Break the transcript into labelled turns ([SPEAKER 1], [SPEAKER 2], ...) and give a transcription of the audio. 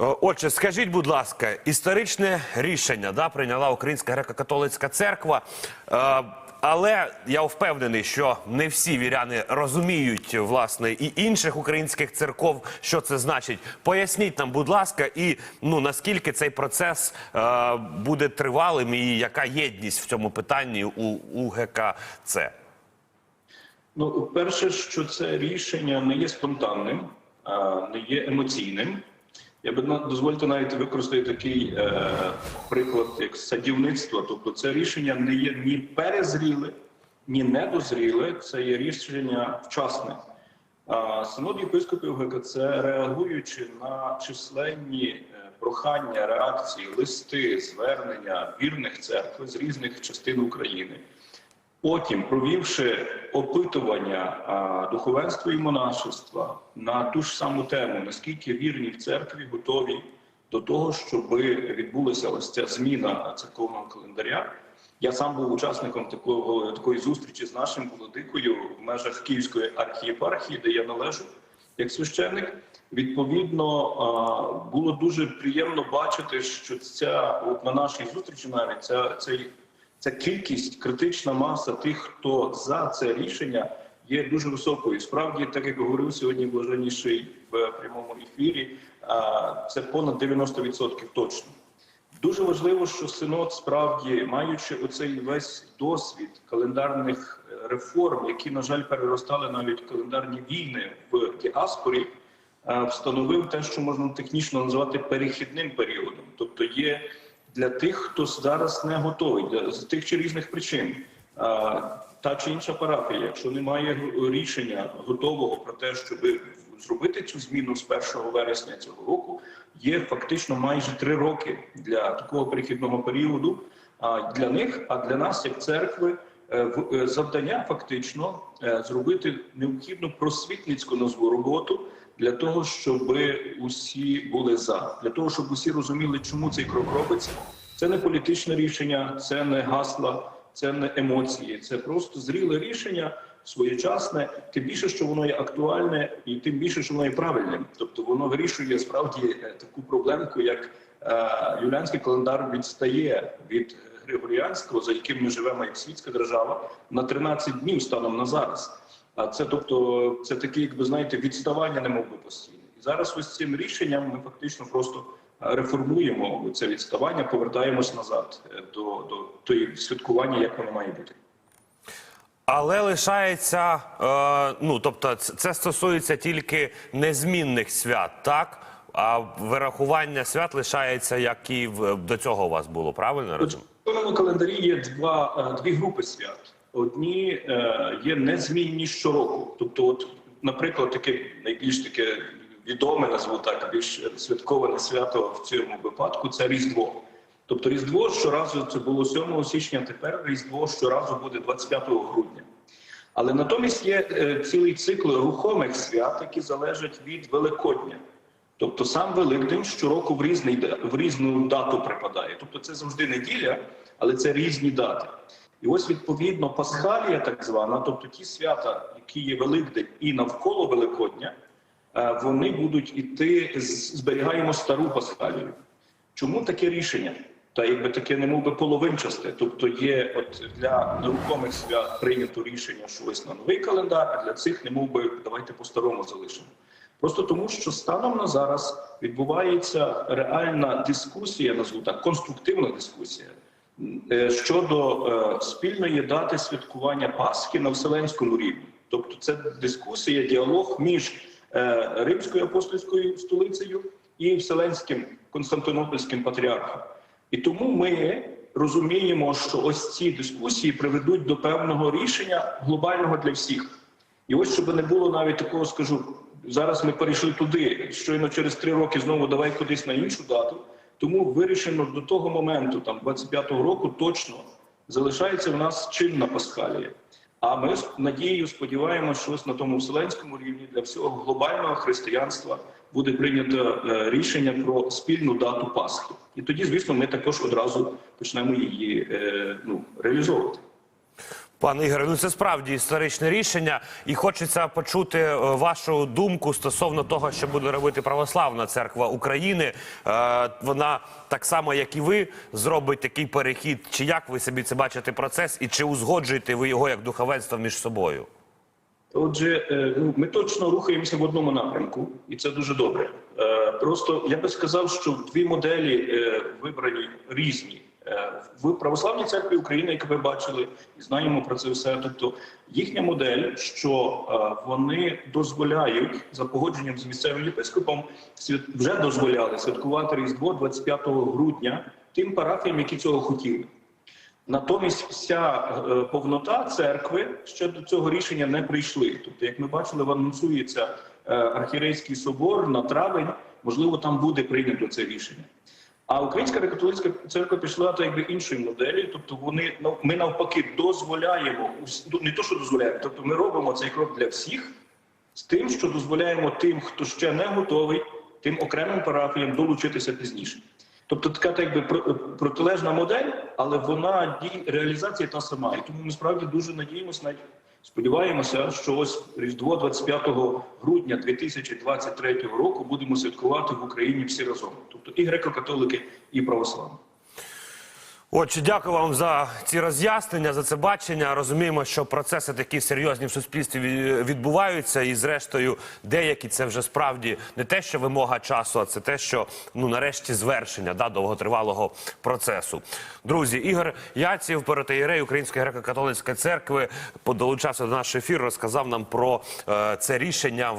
[SPEAKER 1] Е, Отже, скажіть, будь ласка, історичне рішення да, прийняла Українська греко-католицька церква. Е, але я впевнений, що не всі віряни розуміють власне і інших українських церков, що це значить. Поясніть нам, будь ласка, і ну наскільки цей процес е, буде тривалим, і яка єдність в цьому питанні у, у ГКЦ?
[SPEAKER 2] Ну, перше, що це рішення не є спонтанним, не є емоційним. Я би дозвольте навіть використати такий е, приклад, як садівництво. Тобто, це рішення не є ні перезріле, ні недозріле, це є рішення вчасне. Синод єпископів ГКЦ, реагуючи на численні е, прохання, реакції, листи, звернення вірних церкви з різних частин України. Потім, провівши опитування духовенства і монашества на ту ж саму тему, наскільки вірні в церкві готові до того, щоб відбулася ось ця зміна церковного календаря. Я сам був учасником такого такої зустрічі з нашим владикою в межах Київської архієпархії, де я належу як священник. Відповідно, було дуже приємно бачити, що ця от на нашій зустрічі навіть ця цей ця кількість, критична маса тих, хто за це рішення, є дуже високою. Справді, так як говорив сьогодні блаженніший в прямому ефірі, це понад 90% точно. Дуже важливо, що синод справді, маючи оцей весь досвід календарних е, реформ, які, на жаль, переростали навіть календарні війни в діаспорі, встановив те, що можна технічно назвати перехідним періодом, тобто є для тих, хто зараз не готовий з тих чи різних причин. Та чи інша парафія, якщо немає рішення готового про те, щоб зробити цю зміну з 1 вересня цього року, є фактично майже три роки для такого перехідного періоду. А для них, а для нас, як церкви, е, е, завдання фактично е, зробити необхідну просвітницьку назву роботу для того, щоб усі були за, для того, щоб усі розуміли, чому цей крок робиться. Це не політичне рішення, це не гасла, це не емоції, це просто зріле рішення, своєчасне. Тим більше, що воно є актуальне, і тим більше, що воно є правильним. Тобто воно вирішує справді е, таку проблемку, як е, юліанський календар відстає від григоріанського, за яким ми живемо як світська держава, на 13 днів станом на зараз. А це тобто, це таке, як ви знаєте, відставання не мов би постійне. І зараз ось цим рішенням ми фактично просто реформуємо це відставання, повертаємось назад е, до, до тої святкування, як воно має бути.
[SPEAKER 1] Але лишається, е, ну тобто, це стосується тільки незмінних свят, так? А вирахування свят лишається, як і в, до цього у вас було, правильно
[SPEAKER 2] У
[SPEAKER 1] розумію?
[SPEAKER 2] цьому календарі є два, е, дві групи свят. Одні е, є незмінні щороку. Тобто, от, наприклад, таке найбільш таке відоме, назву так, більш святковане свято в цьому випадку це Різдво. Тобто Різдво щоразу це було 7 січня, тепер Різдво щоразу буде 25 грудня. Але натомість є е, цілий цикл рухомих свят, які залежать від Великодня. Тобто сам Великдень щороку в різний в різну дату припадає. Тобто це завжди неділя, але це різні дати. І ось відповідно Пасхалія, так звана, тобто ті свята, які є Великдень і навколо Великодня, е, вони будуть іти, зберігаємо стару Пасхалію. Чому таке рішення? Та якби таке не мов би половинчасте. Тобто є от для нерухомих свят прийнято рішення, що ось на новий календар, а для цих не мов би давайте по-старому залишимо. Просто тому, що станом на зараз відбувається реальна дискусія, назву так, конструктивна дискусія щодо е, спільної дати святкування Пасхи на вселенському рівні. Тобто, це дискусія, діалог між е, Римською апостольською столицею і Вселенським Константинопольським патріархом. І тому ми розуміємо, що ось ці дискусії приведуть до певного рішення глобального для всіх. І ось щоб не було навіть такого, скажу, зараз ми перейшли туди, щойно через три роки знову давай кудись на іншу дату. Тому вирішено до того моменту, там 25-го року, точно залишається в нас чинна пасхалія. А ми з надією сподіваємося, що ось на тому вселенському рівні для всього глобального християнства буде прийнято е, рішення про спільну дату Пасхи. І тоді, звісно, ми також одразу почнемо її е, ну, реалізовувати.
[SPEAKER 1] Пане Ігоре, ну це справді історичне рішення, і хочеться почути е, вашу думку стосовно того, що буде робити православна церква України. Е, Вона так само, як і ви, зробить такий перехід. Чи як ви собі це бачите процес, і чи узгоджуєте ви його як духовенство між собою?
[SPEAKER 2] Отже, е, ну, ми точно рухаємося в одному напрямку, і це дуже добре. Просто я би сказав, що дві моделі вибрані різні. Е, В православній церкві України, як ви бачили, і знаємо про це все. Тобто їхня модель, що е, вони дозволяють за погодженням з місцевим єпископом, вже дозволяли святкувати Різдво 25 грудня тим парафіям, які цього хотіли. Натомість вся е, повнота церкви ще до цього рішення не прийшли. Тобто, як ми бачили, анонсується архірейський собор на травень. Можливо, там буде прийнято це рішення. А Українська греко-католицька церква пішла так якби іншої моделі. Тобто, вони ми навпаки дозволяємо ну, не то, що дозволяємо, тобто ми робимо цей крок для всіх з тим, що дозволяємо тим, хто ще не готовий, тим окремим парафіям долучитися пізніше. Тобто така так про- протилежна модель, але вона реалізація та сама. І тому ми справді дуже надіємося, навіть сподіваємося, що ось Різдво 25 грудня 2023 року будемо святкувати в Україні всі разом. Тобто і греко-католики, і православні.
[SPEAKER 1] Отже, дякую вам за ці роз'яснення, за це бачення. Розуміємо, що процеси такі серйозні в суспільстві відбуваються, і зрештою, деякі це вже справді не те, що вимога часу, а це те, що ну нарешті звершення да, довготривалого процесу. Друзі, Ігор Яців, протеєрей Української греко-католицької церкви, долучався до нашого ефіру, розказав нам про е, це рішення.